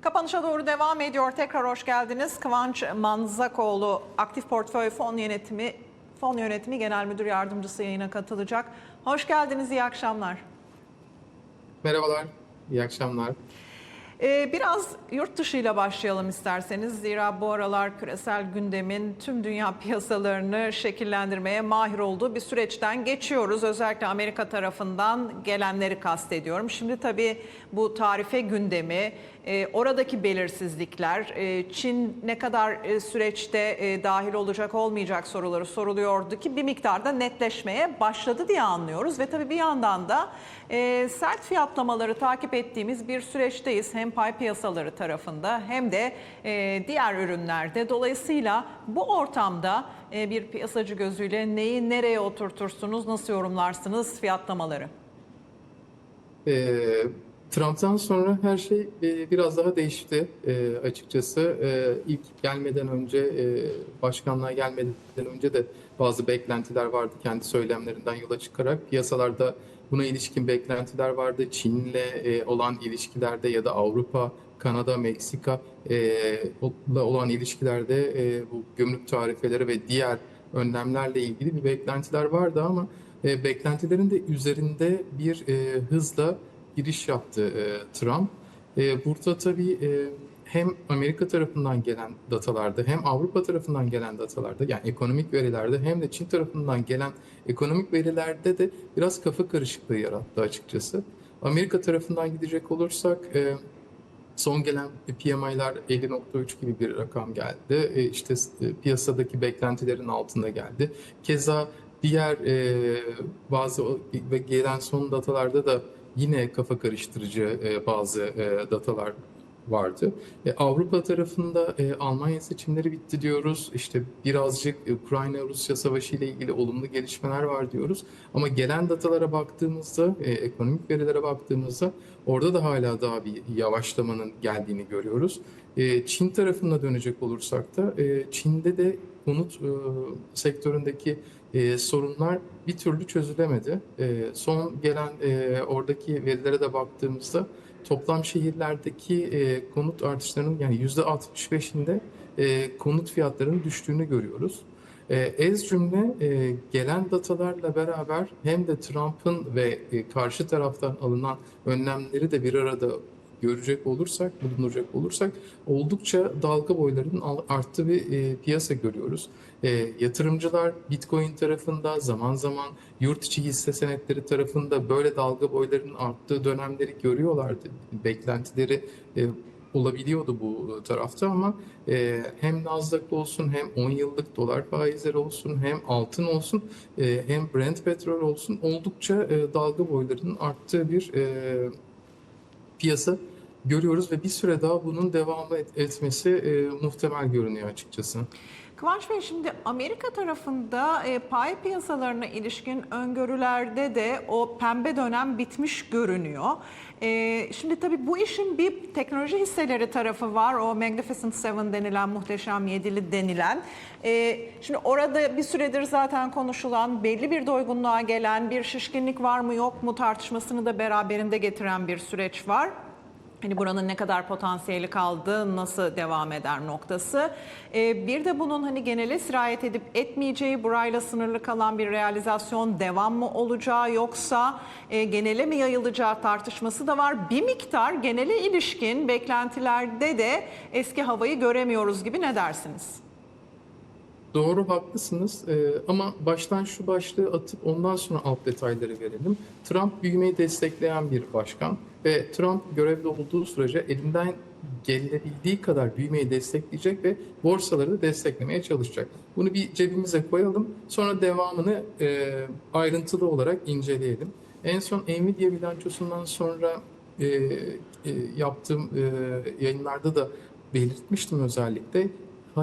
Kapanışa doğru devam ediyor. Tekrar hoş geldiniz. Kıvanç Manzakoğlu Aktif Portföy Fon Yönetimi Fon Yönetimi Genel Müdür Yardımcısı yayına katılacak. Hoş geldiniz. iyi akşamlar. Merhabalar, iyi akşamlar. Ee, biraz yurt dışıyla başlayalım isterseniz. Zira bu aralar küresel gündemin tüm dünya piyasalarını şekillendirmeye mahir olduğu bir süreçten geçiyoruz. Özellikle Amerika tarafından gelenleri kastediyorum. Şimdi tabii bu tarife gündemi, e, oradaki belirsizlikler, e, Çin ne kadar e, süreçte dahil olacak olmayacak soruları soruluyordu ki bir miktarda netleşmeye başladı diye anlıyoruz. Ve tabii bir yandan da e, sert fiyatlamaları takip ettiğimiz bir süreçteyiz. Hem pay piyasaları tarafında hem de e, diğer ürünlerde. Dolayısıyla bu ortamda e, bir piyasacı gözüyle neyi nereye oturtursunuz, nasıl yorumlarsınız fiyatlamaları? Ee, Trump'tan sonra her şey e, biraz daha değişti e, açıkçası. E, ilk gelmeden önce, e, başkanlığa gelmeden önce de bazı beklentiler vardı kendi söylemlerinden yola çıkarak. Piyasalarda buna ilişkin beklentiler vardı. Çin'le e, olan ilişkilerde ya da Avrupa, Kanada, Meksika ile olan ilişkilerde e, bu gümrük tarifeleri ve diğer önlemlerle ilgili bir beklentiler vardı ama e, beklentilerin de üzerinde bir e, hızla giriş yaptı e, Trump. E, burada tabii e, hem Amerika tarafından gelen datalarda hem Avrupa tarafından gelen datalarda yani ekonomik verilerde hem de Çin tarafından gelen ekonomik verilerde de biraz kafa karışıklığı yarattı açıkçası. Amerika tarafından gidecek olursak e, son gelen PMI'lar 50.3 gibi bir rakam geldi. E, işte e, piyasadaki beklentilerin altında geldi. Keza diğer e, bazı gelen son datalarda da yine kafa karıştırıcı e, bazı e, datalar vardı. E, Avrupa tarafında e, Almanya seçimleri bitti diyoruz. İşte birazcık Ukrayna-Rusya savaşı ile ilgili olumlu gelişmeler var diyoruz. Ama gelen datalara baktığımızda, e, ekonomik verilere baktığımızda orada da hala daha bir yavaşlamanın geldiğini görüyoruz. E, Çin tarafına dönecek olursak da e, Çin'de de konut e, sektöründeki e, sorunlar bir türlü çözülemedi. E, son gelen e, oradaki verilere de baktığımızda toplam şehirlerdeki e, konut artışlarının yani yüzde 65'inde e, konut fiyatlarının düştüğünü görüyoruz. E, ez cümle e, gelen datalarla beraber hem de Trump'ın ve e, karşı taraftan alınan önlemleri de bir arada görecek olursak, bulunduracak olursak oldukça dalga boylarının arttığı bir e, piyasa görüyoruz. E, yatırımcılar Bitcoin tarafında zaman zaman yurt içi hisse senetleri tarafında böyle dalga boylarının arttığı dönemleri görüyorlardı. Beklentileri e, olabiliyordu bu tarafta ama e, hem Nasdaq olsun hem 10 yıllık dolar faizleri olsun hem altın olsun e, hem Brent petrol olsun oldukça e, dalga boylarının arttığı bir e, piyasa görüyoruz ve bir süre daha bunun devam et- etmesi e, muhtemel görünüyor açıkçası. Kıvanç Bey şimdi Amerika tarafında e, pay piyasalarına ilişkin öngörülerde de o pembe dönem bitmiş görünüyor. E, şimdi tabii bu işin bir teknoloji hisseleri tarafı var. O Magnificent Seven denilen muhteşem yedili denilen. E, şimdi orada bir süredir zaten konuşulan belli bir doygunluğa gelen bir şişkinlik var mı yok mu tartışmasını da beraberinde getiren bir süreç var. Hani buranın ne kadar potansiyeli kaldı, nasıl devam eder noktası. Ee, bir de bunun hani genele sirayet edip etmeyeceği, burayla sınırlı kalan bir realizasyon devam mı olacağı yoksa e, genele mi yayılacağı tartışması da var. Bir miktar genele ilişkin beklentilerde de eski havayı göremiyoruz gibi ne dersiniz? Doğru haklısınız Ee, ama baştan şu başlığı atıp ondan sonra alt detayları verelim. Trump büyümeyi destekleyen bir başkan ve Trump görevde olduğu sürece elinden gelebildiği kadar büyümeyi destekleyecek ve borsaları da desteklemeye çalışacak. Bunu bir cebimize koyalım sonra devamını e, ayrıntılı olarak inceleyelim. En son Nvidia bilançosundan sonra e, e, yaptığım e, yayınlarda da belirtmiştim özellikle.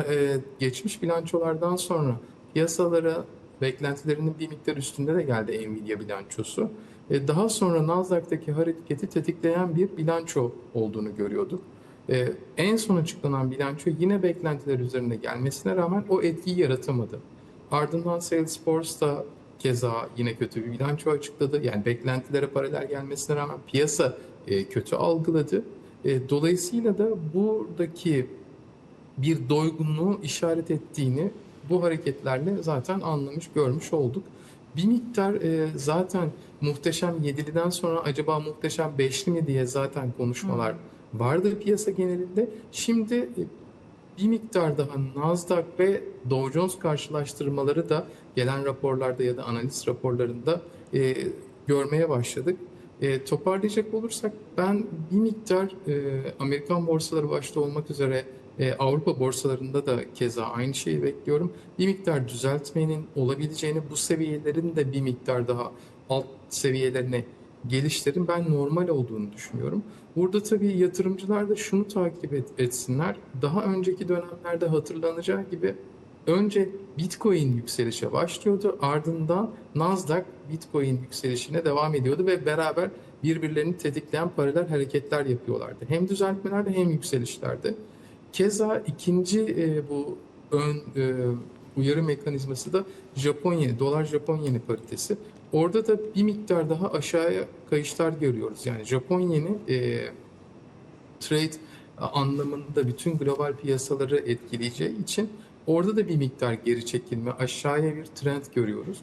E, geçmiş bilançolardan sonra piyasalara beklentilerinin bir miktar üstünde de geldi Nvidia bilançosu. E, daha sonra Nasdaq'taki hareketi tetikleyen bir bilanço olduğunu görüyorduk. E, en son açıklanan bilanço yine beklentiler üzerinde gelmesine rağmen o etkiyi yaratamadı. Ardından Salesforce da keza yine kötü bir bilanço açıkladı. Yani beklentilere paralel gelmesine rağmen piyasa kötü algıladı. Dolayısıyla da buradaki bir doygunluğu işaret ettiğini bu hareketlerle zaten anlamış, görmüş olduk. Bir miktar e, zaten muhteşem yediliden sonra acaba muhteşem beşli mi diye zaten konuşmalar vardır piyasa genelinde. Şimdi e, bir miktar daha Nasdaq ve Dow Jones karşılaştırmaları da gelen raporlarda ya da analiz raporlarında e, görmeye başladık. E, toparlayacak olursak ben bir miktar e, Amerikan borsaları başta olmak üzere e, Avrupa borsalarında da keza aynı şeyi bekliyorum. Bir miktar düzeltmenin olabileceğini, bu seviyelerin de bir miktar daha alt seviyelerine gelişlerin ben normal olduğunu düşünüyorum. Burada tabii yatırımcılar da şunu takip et, etsinler. Daha önceki dönemlerde hatırlanacağı gibi önce Bitcoin yükselişe başlıyordu. Ardından Nasdaq Bitcoin yükselişine devam ediyordu ve beraber birbirlerini tetikleyen paralel hareketler yapıyorlardı. Hem düzeltmelerde hem yükselişlerde. Keza ikinci e, bu ön e, uyarı mekanizması da Japon yeni, dolar Japon paritesi. Orada da bir miktar daha aşağıya kayışlar görüyoruz. Yani Japon e, trade anlamında bütün global piyasaları etkileyeceği için orada da bir miktar geri çekilme, aşağıya bir trend görüyoruz.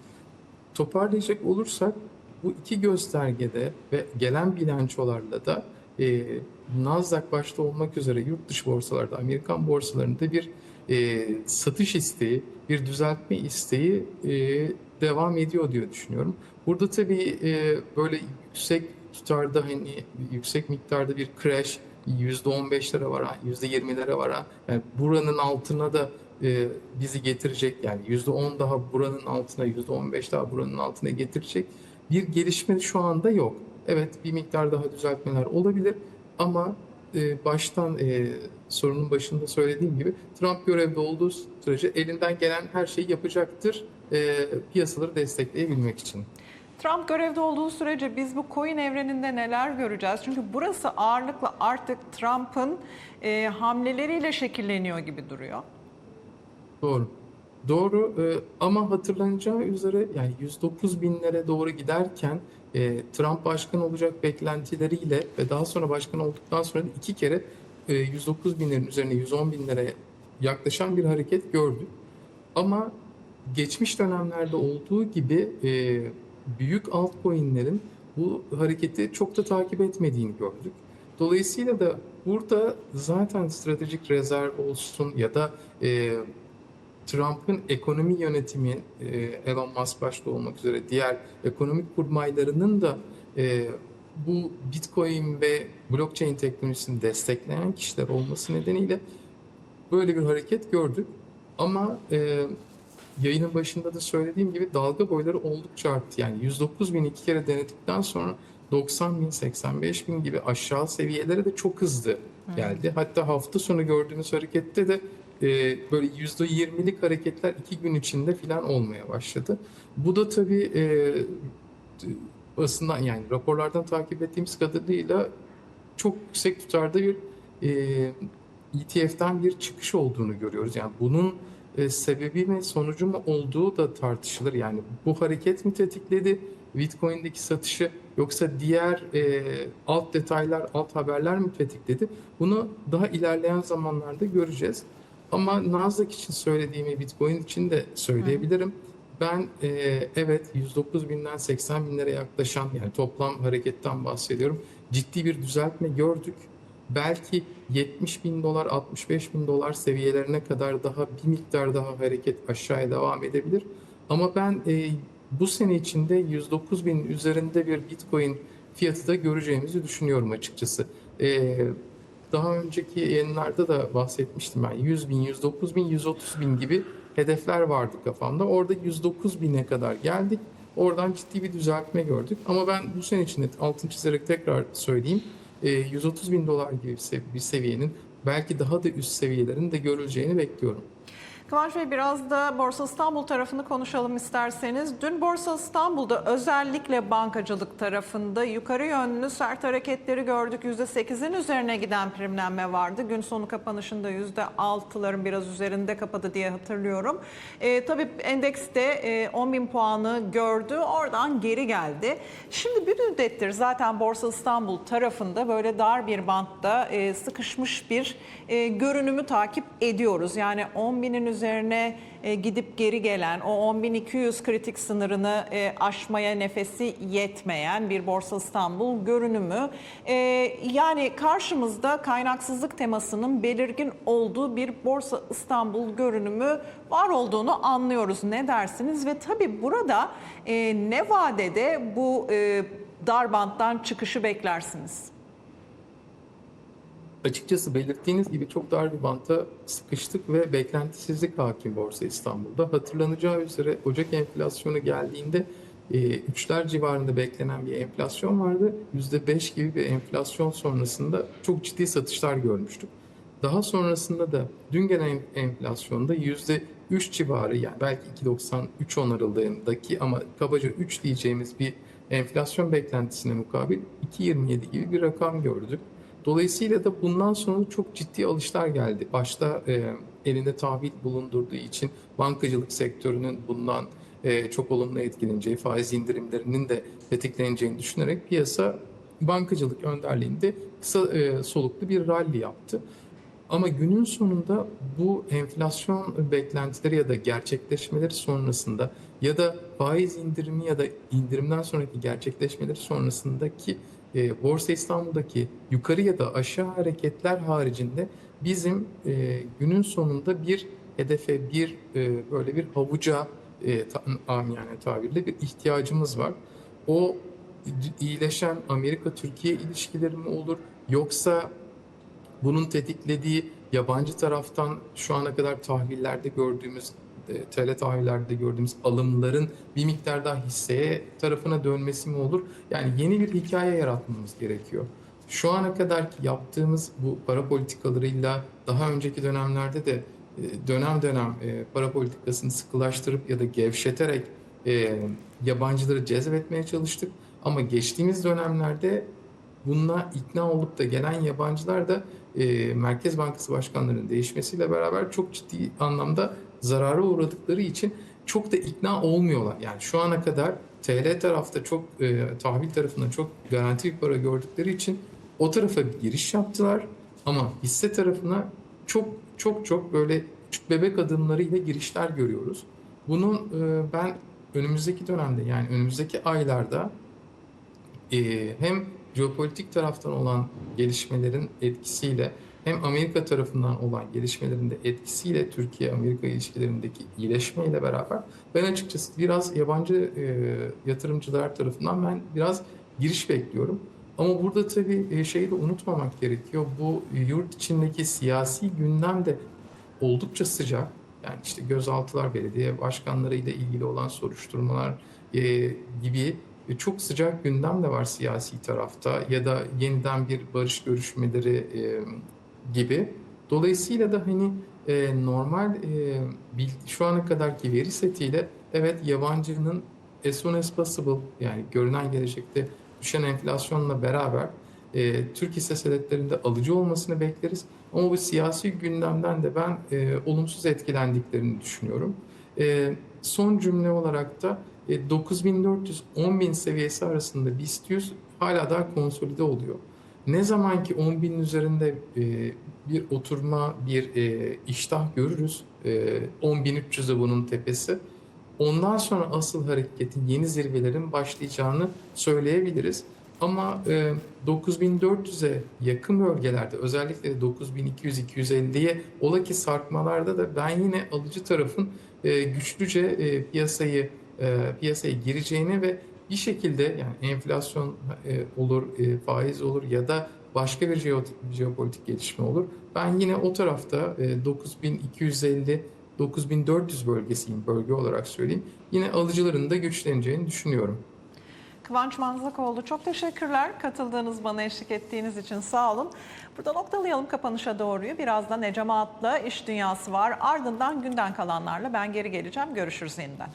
Toparlayacak olursak bu iki göstergede ve gelen bilançolarla da e, Nasdaq başta olmak üzere yurt dışı borsalarda, Amerikan borsalarında bir e, satış isteği, bir düzeltme isteği e, devam ediyor diye düşünüyorum. Burada tabii e, böyle yüksek tutarda hani yüksek miktarda bir crash %15'lere var, ha, %20'lere var. ha. Yani buranın altına da e, bizi getirecek yani %10 daha buranın altına, %15 daha buranın altına getirecek bir gelişme şu anda yok. Evet bir miktar daha düzeltmeler olabilir ama e, baştan e, sorunun başında söylediğim gibi Trump görevde olduğu sürece elinden gelen her şeyi yapacaktır e, piyasaları destekleyebilmek için. Trump görevde olduğu sürece biz bu coin evreninde neler göreceğiz? Çünkü burası ağırlıkla artık Trump'ın e, hamleleriyle şekilleniyor gibi duruyor. Doğru. Doğru e, ama hatırlanacağı üzere yani 109 binlere doğru giderken e, Trump başkan olacak beklentileriyle ve daha sonra başkan olduktan sonra iki kere e, 109 binlerin üzerine 110 binlere yaklaşan bir hareket gördük. Ama geçmiş dönemlerde olduğu gibi e, büyük altcoin'lerin bu hareketi çok da takip etmediğini gördük. Dolayısıyla da burada zaten stratejik rezerv olsun ya da e, Trump'ın ekonomi yönetimi, e, Elon Musk başta olmak üzere diğer ekonomik kurmaylarının da e, bu Bitcoin ve blockchain teknolojisini destekleyen kişiler olması nedeniyle böyle bir hareket gördük. Ama e, yayının başında da söylediğim gibi dalga boyları oldukça arttı. Yani 109 bin iki kere denedikten sonra 90 bin, 85 bin gibi aşağı seviyelere de çok hızlı geldi. Hatta hafta sonu gördüğümüz harekette de e, böyle %20'lik hareketler iki gün içinde falan olmaya başladı. Bu da tabii e, basından yani raporlardan takip ettiğimiz kadarıyla çok yüksek tutarda bir e, ETF'den bir çıkış olduğunu görüyoruz. Yani bunun e, sebebi mi sonucu mu olduğu da tartışılır. Yani bu hareket mi tetikledi Bitcoin'deki satışı yoksa diğer e, alt detaylar, alt haberler mi tetikledi? Bunu daha ilerleyen zamanlarda göreceğiz. Ama Nasdaq için söylediğimi Bitcoin için de söyleyebilirim. Ben e, evet 109 binden 80 binlere yaklaşan yani toplam hareketten bahsediyorum. Ciddi bir düzeltme gördük. Belki 70 bin dolar, 65 bin dolar seviyelerine kadar daha bir miktar daha hareket aşağıya devam edebilir. Ama ben e, bu sene içinde 109 bin üzerinde bir Bitcoin fiyatı da göreceğimizi düşünüyorum açıkçası. E, daha önceki yayınlarda da bahsetmiştim ben. 100 bin, 109 bin, 130 bin gibi hedefler vardı kafamda. Orada 109 bine kadar geldik. Oradan ciddi bir düzeltme gördük. Ama ben bu sene içinde altın çizerek tekrar söyleyeyim. e, 130 bin dolar gibi bir seviyenin belki daha da üst seviyelerin de görüleceğini bekliyorum. Kıvanç Bey biraz da Borsa İstanbul tarafını konuşalım isterseniz. Dün Borsa İstanbul'da özellikle bankacılık tarafında yukarı yönlü sert hareketleri gördük. %8'in üzerine giden primlenme vardı. Gün sonu kapanışında %6'ların biraz üzerinde kapadı diye hatırlıyorum. E, tabii endekste e, 10 bin puanı gördü. Oradan geri geldi. Şimdi bir müddettir zaten Borsa İstanbul tarafında böyle dar bir bantta e, sıkışmış bir e, görünümü takip ediyoruz. Yani 10 binin üzerine e, gidip geri gelen o 10.200 kritik sınırını e, aşmaya nefesi yetmeyen bir Borsa İstanbul görünümü. E, yani karşımızda kaynaksızlık temasının belirgin olduğu bir Borsa İstanbul görünümü var olduğunu anlıyoruz. Ne dersiniz? Ve tabii burada e, ne vadede bu e, dar banttan çıkışı beklersiniz? Açıkçası belirttiğiniz gibi çok dar bir banta sıkıştık ve beklentisizlik hakim Borsa İstanbul'da. Hatırlanacağı üzere Ocak enflasyonu geldiğinde e, üçler civarında beklenen bir enflasyon vardı. %5 gibi bir enflasyon sonrasında çok ciddi satışlar görmüştük. Daha sonrasında da dün gelen enflasyonda %3 civarı yani belki 2.93 aralığındaki ama kabaca 3 diyeceğimiz bir enflasyon beklentisine mukabil 2.27 gibi bir rakam gördük. Dolayısıyla da bundan sonra çok ciddi alışlar geldi. Başta e, elinde tahvil bulundurduğu için bankacılık sektörünün bundan e, çok olumlu etkileneceği, faiz indirimlerinin de tetikleneceğini düşünerek piyasa bankacılık önderliğinde kısa e, soluklu bir rally yaptı. Ama günün sonunda bu enflasyon beklentileri ya da gerçekleşmeleri sonrasında ya da faiz indirimi ya da indirimden sonraki gerçekleşmeleri sonrasındaki e, Borsa İstanbul'daki yukarı ya da aşağı hareketler haricinde bizim e, günün sonunda bir hedefe, bir e, böyle bir havuca e, ta, amiyane tabirle bir ihtiyacımız var. O iyileşen Amerika-Türkiye ilişkileri mi olur yoksa bunun tetiklediği yabancı taraftan şu ana kadar tahvillerde gördüğümüz e, TL tahvillerde gördüğümüz alımların bir miktar daha hisseye tarafına dönmesi mi olur? Yani yeni bir hikaye yaratmamız gerekiyor. Şu ana kadar yaptığımız bu para politikalarıyla daha önceki dönemlerde de e, dönem dönem e, para politikasını sıkılaştırıp ya da gevşeterek yabancıları cezbetmeye çalıştık. Ama geçtiğimiz dönemlerde bununla ikna olup da gelen yabancılar da e, Merkez Bankası başkanlarının değişmesiyle beraber çok ciddi anlamda zarara uğradıkları için çok da ikna olmuyorlar. Yani şu ana kadar TL tarafta çok e, tahvil tarafında çok garanti bir para gördükleri için o tarafa bir giriş yaptılar. Ama hisse tarafına çok çok çok böyle küçük bebek adımlarıyla girişler görüyoruz. Bunun e, ben önümüzdeki dönemde yani önümüzdeki aylarda e, hem jeopolitik taraftan olan gelişmelerin etkisiyle hem Amerika tarafından olan gelişmelerin de etkisiyle Türkiye-Amerika ilişkilerindeki iyileşmeyle beraber ben açıkçası biraz yabancı e, yatırımcılar tarafından ben biraz giriş bekliyorum. Ama burada tabii e, şeyi de unutmamak gerekiyor. Bu yurt içindeki siyasi gündem de oldukça sıcak. Yani işte gözaltılar, belediye başkanları ile ilgili olan soruşturmalar e, gibi e, çok sıcak gündem de var siyasi tarafta ya da yeniden bir barış görüşmeleri e, gibi. Dolayısıyla da hani e, normal e, şu ana kadarki veri setiyle evet yabancının as soon as possible yani görünen gelecekte düşen enflasyonla beraber e, Türk hisse senetlerinde alıcı olmasını bekleriz. Ama bu siyasi gündemden de ben e, olumsuz etkilendiklerini düşünüyorum. E, son cümle olarak da 9400-10000 seviyesi arasında BIST 100 hala daha konsolide oluyor. Ne zaman ki 10.000'in üzerinde e, bir oturma, bir e, iştah görürüz, e, 10.300'e bunun tepesi, ondan sonra asıl hareketin, yeni zirvelerin başlayacağını söyleyebiliriz. Ama e, 9400'e yakın bölgelerde özellikle 9200-250'ye ola ki sarkmalarda da ben yine alıcı tarafın e, güçlüce e, piyasayı e, piyasaya gireceğini ve bir şekilde yani enflasyon e, olur, e, faiz olur ya da başka bir jeopolitik gelişme olur. Ben yine o tarafta e, 9250 9400 bölgesiyim bölge olarak söyleyeyim. Yine alıcıların da güçleneceğini düşünüyorum. Kıvanç Manzakoğlu çok teşekkürler. Katıldığınız, bana eşlik ettiğiniz için sağ olun. Burada noktalayalım kapanışa doğruyu. Birazdan Ecem At'la iş dünyası var. Ardından günden kalanlarla ben geri geleceğim. Görüşürüz yeniden.